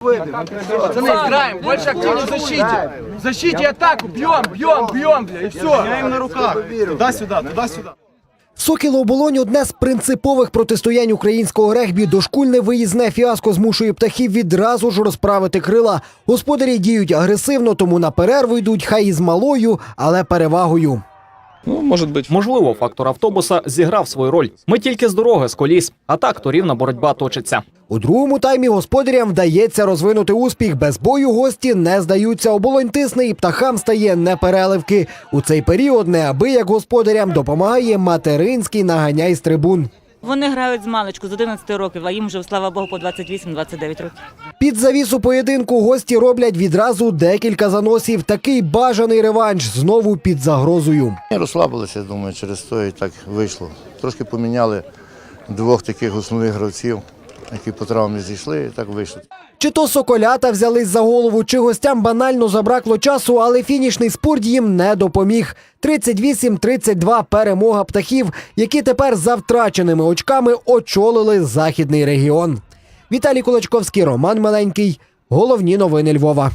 Пацаны, играем, больше активно в защите. В защите атаку, бьем, бьем, бьем, бля, и все. Я їм на руках. Туди-сюди, туди-сюди. Сокіл оболонь одне з принципових протистоянь українського регбі. Дошкульне виїзне фіаско змушує птахів відразу ж розправити крила. Господарі діють агресивно, тому на перерву йдуть хай і з малою, але перевагою. Ну, может быть. Можливо, фактор автобуса зіграв свою роль. Ми тільки з дороги з коліс, а так то рівна боротьба точиться. У другому таймі господарям вдається розвинути успіх. Без бою гості не здаються. Оболонь тисне і птахам стає непереливки. У цей період неабияк господарям допомагає материнський наганяй з трибун. Вони грають з маличку з 11 років, а їм вже, слава Богу, по 28-29 років. Під завісу поєдинку гості роблять відразу декілька заносів. Такий бажаний реванш знову під загрозою. Розслабилися, думаю, через то і так вийшло. Трошки поміняли двох таких основних гравців, які по травмі зійшли, так вийшло. Чи то соколята взялись за голову, чи гостям банально забракло часу, але фінішний спорт їм не допоміг. 38-32 перемога птахів, які тепер за втраченими очками очолили західний регіон. Віталій Кулачковський, Роман Маленький. Головні новини Львова.